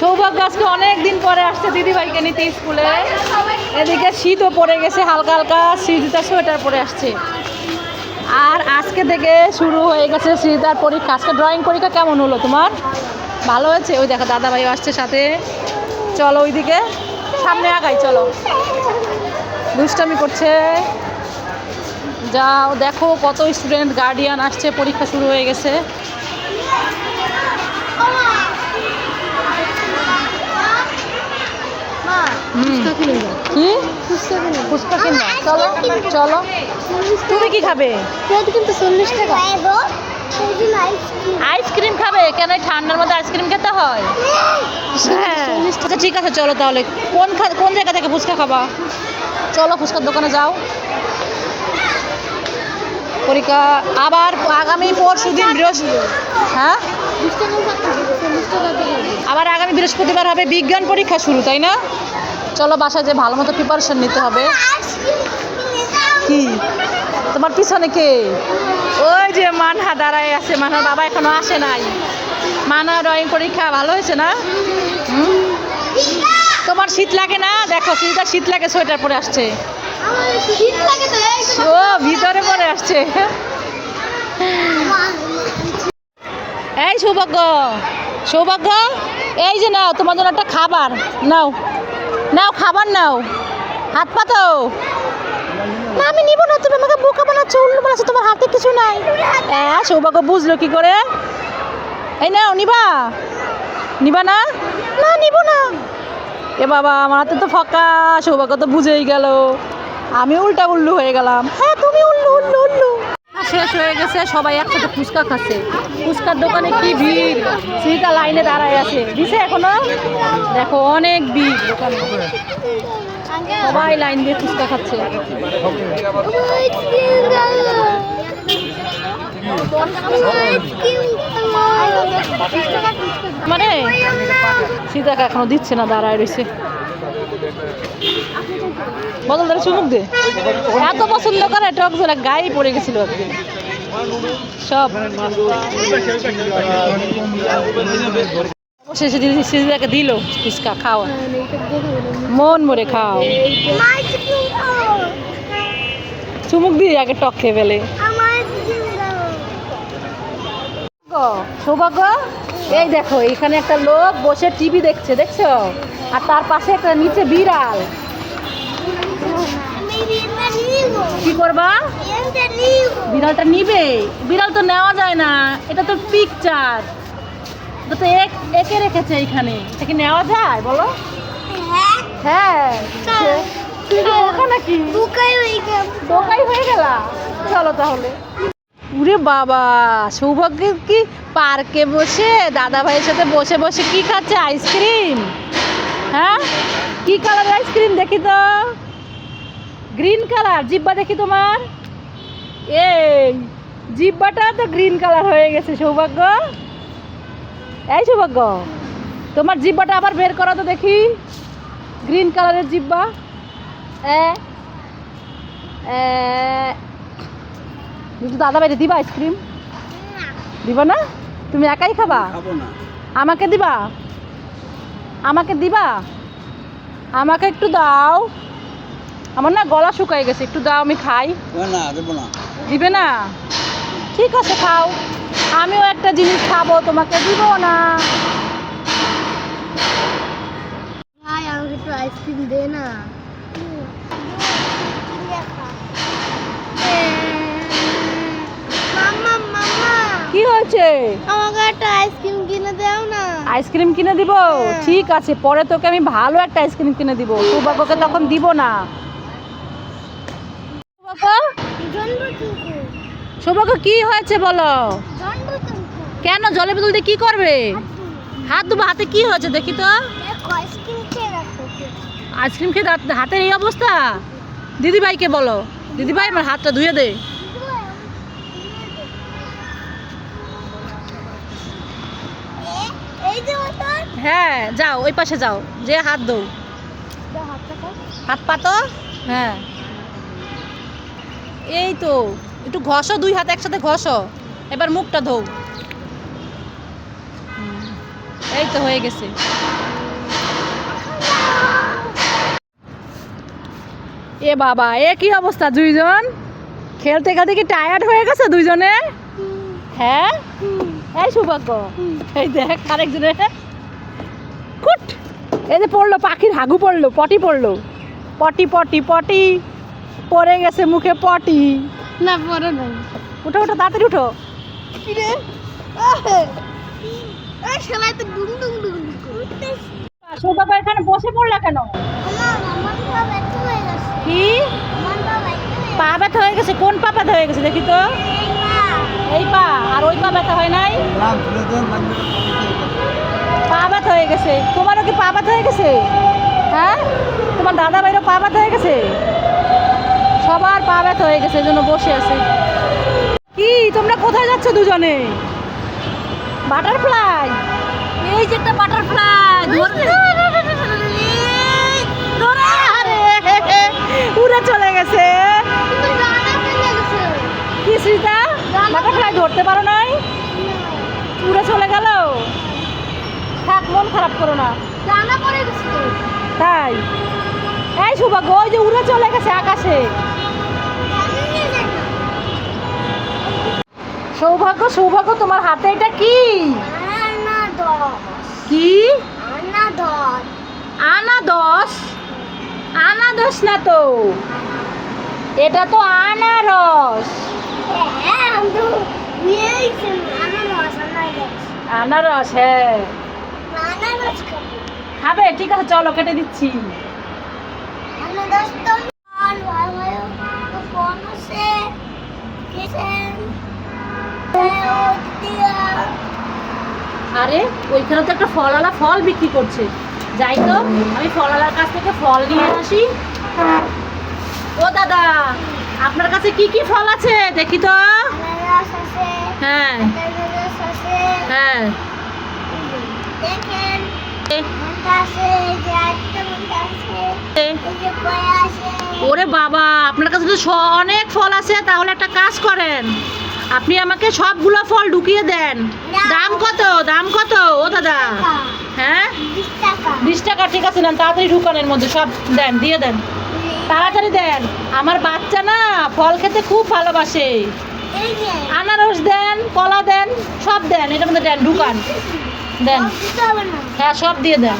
সৌভাগ্য আজকে অনেক দিন পরে আসছে দিদি ভাইকে নিতে স্কুলে। এদিকে শীতও পড়ে গেছে, হালকা হালকা শীতটা সোয়েটার পরে আসছে। আর আজকে থেকে শুরু হয়ে গেছে শীতার পরীক্ষা। আজকে ড্রয়িং পরীক্ষা কেমন হলো তোমার? ভালো হয়েছে? ওই দেখো দাদা ভাই আসছে সাথে। চলো ওইদিকে, সামনে আগাই, চলো। দুষ্টামি করছে। যাও, দেখো কত স্টুডেন্ট গার্ডিয়ান আসছে, পরীক্ষা শুরু হয়ে গেছে হুম কি ফুচকা কিনবা চলো চলো তুমি কি খাবে? কিন্তু চল্লিশ টাকা। আইসক্রিম খাবে? কেন ঠান্ডার মধ্যে আইসক্রিম খেতে হয়? হ্যাঁ। আচ্ছা ঠিক আছে চলো তাহলে। কোন কোন জায়গা থেকে ফুচকা খাবা? চলো ফুচকার দোকানে যাও। পরীক্ষা আবার আগামী পরশু দিন বৃহস্পতি হ্যাঁ? আবার আগামী বৃহস্পতিবার হবে বিজ্ঞান পরীক্ষা শুরু তাই না? চলো বাসায় যে ভালো মতো প্রিপারেশন নিতে হবে। কি? তোমার পিছনে কে? ওই যে মানহা দাঁড়ায় আছে মানহার বাবা এখনও আসে নাই। মানহা ড্রয়িং পরীক্ষা ভালো হয়েছে না? তোমার শীত লাগে না? দেখো শীতটা শীত লাগে, সোয়েটার পরে আসছে। ও, ভিতরে পরে আসছে। এই সৌভাগ্য সৌভাগ্য, এই যে নাও, তোমার জন্য একটা খাবার, নাও। নাও, খাবার নাও। হাত পাতো না, আমি নিব না, তুমি আমাকে বোকা বানাচ্ছ উল্লু বানাচ্ছ, তোমার হাতে কিছু নাই। হ্যাঁ সৌভাগ্য বুঝলো কি করে? এই নাও, নিবা। নিবা না? না, নিব না। এ বাবা, আমার হাতে তো ফাঁকা, সৌভাগ্য তো বুঝেই গেল। আমি উল্টা উল্লু হয়ে গেলাম। হ্যাঁ তুমি উল্লু শেষ হয়ে গেছে, সবাই একসাথে ফুচকা খাচ্ছে। ফুচকার দোকানে কি ভিড়? সিটা লাইনে দাঁড়ায় আছে। দিছে এখনও? দেখো, অনেক ভিড়। সবাই লাইন দিয়ে ফুচকা খাচ্ছে। মানে? সীতাকে এখনও দিচ্ছে না, দাঁড়ায় রয়েছে। বদল ধরে চুমুক দে। এত পছন্দ করে টক জোড়া গায়ে পড়ে গেছিল একদিন সব। শেষে সিজাকে দিল ফুচকা খাও মন মরে খাও। চুমুক দিয়ে আগে টক খেয়ে ফেলে। সৌভাগ্য? এই দেখো, এখানে একটা লোক বসে টিভি দেখছে, দেখছ? আর তার পাশে একটা নিচে বিড়াল। কি করবা? বিড়ালটা নিবে? বিড়াল তো নেওয়া যায় না। এটা তো পিকচার এটা তো এক একে রেখেছে এখানে। এটা কি নেওয়া যায় বলো? হ্যাঁ। বোকাই হয়ে গেলা। চলো তাহলে। উরে বাবা, সৌভাগ্য কি? পার্কে বসে দাদা ভাইয়ের সাথে বসে বসে কি খাচ্ছে? আইসক্রিম হ্যাঁ? কি কালার আইসক্রিম দেখি তো? গ্রিন কালার জিব্বা দেখি তোমার? এই জিব্বাটা তো গ্রিন কালার হয়ে গেছে সৌভাগ্য। এই সৌভাগ্য তোমার জিব্বাটা আবার বের করো তো দেখি। গ্রিন কালারের জিব্বা দাদা বাইরে দিবা আইসক্রিম দিবা না? তুমি একাই খাবা? আমাকে দিবা? আমাকে দিবা? আমাকে একটু দাও। আমার না গলা শুকাই গেছে একটু দাও আমি খাই। না দেবো না। দিবে না? ঠিক আছে খাও। আমিও একটা জিনিস খাব তোমাকে দিব না। ভাই আমাকে একটু আইসক্রিম দে না। মাম্মা মাম্মা। কি হয়েছে? আমাকে একটা আইসক্রিম কিনে দাও না। আইসক্রিম কিনে দিব? হ্যাঁ। ঠিক আছে পরে তোকে আমি ভালো একটা আইসক্রিম কিনে দিব। সৌভাগ্যকে তখন দিব না সৌভাগ্য জন্মটুকু সৌভাগ্য কি হয়েছে বলো? কেন জলে বোতল দিয়ে কি করবে? হাত দেবো হাতে কি হয়েছে দেখি তো। আইসক্রিম খেয়ে হাতের এই অবস্থা? দিদি ভাইকে বলো। দিদি ভাই আমার হাতটা ধুয়ে দে। হ্যাঁ যাও, ওই পাশে যাও। যে হাত দৌ। হাত পাতো হ্যাঁ। এই তো। একটু ঘষো, দুই হাতে একসাথে ঘষো। এবার মুখটা ধো এই তো হয়ে গেছে। এ বাবা, এ কি অবস্থা দুইজন? খেলতে খেলতে কি টায়ার্ড হয়ে গেছে দুইজনে? হ্যাঁ? এই সৌভাগ্য। এই দেখ আরেকজনে কুট এই যে পড়ল, পাখির হাগু পড়ল, পটি পড়ল। Potty potty potty. পড়ে গেছে মুখে পটি। না পরে নাই। উঠো উঠো তাড়াতাড়ি উঠো। কিরে? এই সবাই তো ডুম ডুম ডুম করতেছে সৌভাগ্য এখানে বসে পড়লা কেন? পা ব্যথা হয়ে গেছে। কি? পা ব্যথা হয়ে পা ব্যথা গেছে? কোন পা ব্যথা হয়ে গেছে দেখি তো। এই পা। এই পা আর ওই পা ব্যথা হয় নাই? পা ব্যথা হয়ে গেছে। তোমারও কি পা ব্যথা হয়ে গেছে? হ্যাঁ? তোমার দাদা ভাইরও পা ব্যথা হয়ে গেছে? সবার পা ব্যথা হয়ে গেছে জন্য বসে আছে। কি তোমরা কোথায় যাচ্ছ দুজনে? বাটারফ্লাই। এই যে একটা বাটারফ্লাই উড়ে চলে গেছে। কি সীতা? বাটারফ্লাই ধরতে পারো নাই? উড়ে চলে গেল। থাক মন খারাপ করো না। তাই। এই সৌভাগ্য ওই যে উড়ে চলে গেছে আকাশে। সৌভাগ্য সৌভাগ্য তোমার হাতে এটা কি কি আনা দশ আনা দশ না তো এটা তো আনারস হ্যাঁ আনারস হ্যাঁ খাবে ঠিক আছে চলো কেটে দিচ্ছি আনা দশ তো আর, ওইখানে তো একটা ফলওয়ালা ফল বিক্রি করছে। যাই তো, আমি ফলওয়ালার কাছ থেকে ফল নিয়ে আসি। ও দাদা, আপনার কাছে কি কি ফল আছে? দেখি তো। হ্যাঁ। হ্যাঁ। ওরে বাবা, আপনার কাছে তো অনেক ফল আছে, তাহলে একটা কাজ করেন। আপনি আমাকে সবগুলো ফল ঢুকিয়ে দেন। দাম কত? দাম কত? ও দাদা। হ্যাঁ? বিশ টাকা। ঠিক আছে নেন তাড়াতাড়ি ঢুকানের মধ্যে সব দেন দিয়ে দেন। তাড়াতাড়ি দেন। আমার বাচ্চা না ফল খেতে খুব ভালোবাসে। আনারস দেন কলা দেন সব দেন এটার মধ্যে দেন ঢুকান। দেন। না। হ্যাঁ সব দিয়ে দেন।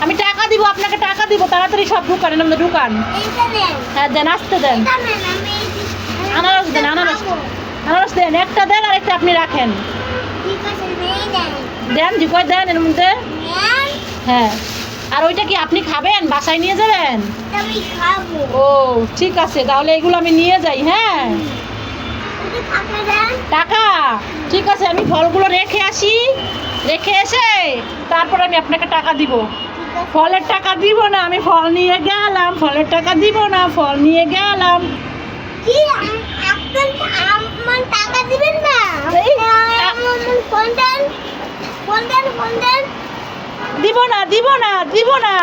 আমি টাকা দিব আপনাকে টাকা দিব তাড়াতাড়ি সব ঢুকান এটার মধ্যে ঢুকান। হ্যাঁ দেন আসতে দেন। আনারস দেন, আনারস। আনারস দেন, একটা দেন আর একটা আপনি রাখেন। দেন, জি কয় দেন এর মধ্যে? হ্যাঁ। আর ওইটা কি আপনি খাবেন? বাসায় নিয়ে যাবেন? ও, ঠিক আছে, তাহলে এগুলো আমি নিয়ে যাই হ্যাঁ। টাকা, ঠিক আছে, আমি ফলগুলো রেখে আসি। রেখে এসে তারপর আমি আপনাকে টাকা দিব। ফলের টাকা দিব না, আমি ফল নিয়ে গেলাম, ফলের টাকা দিব না, ফল নিয়ে গেলাম। আমার টাকা দিবেন না? দিব না দিব না দিব না।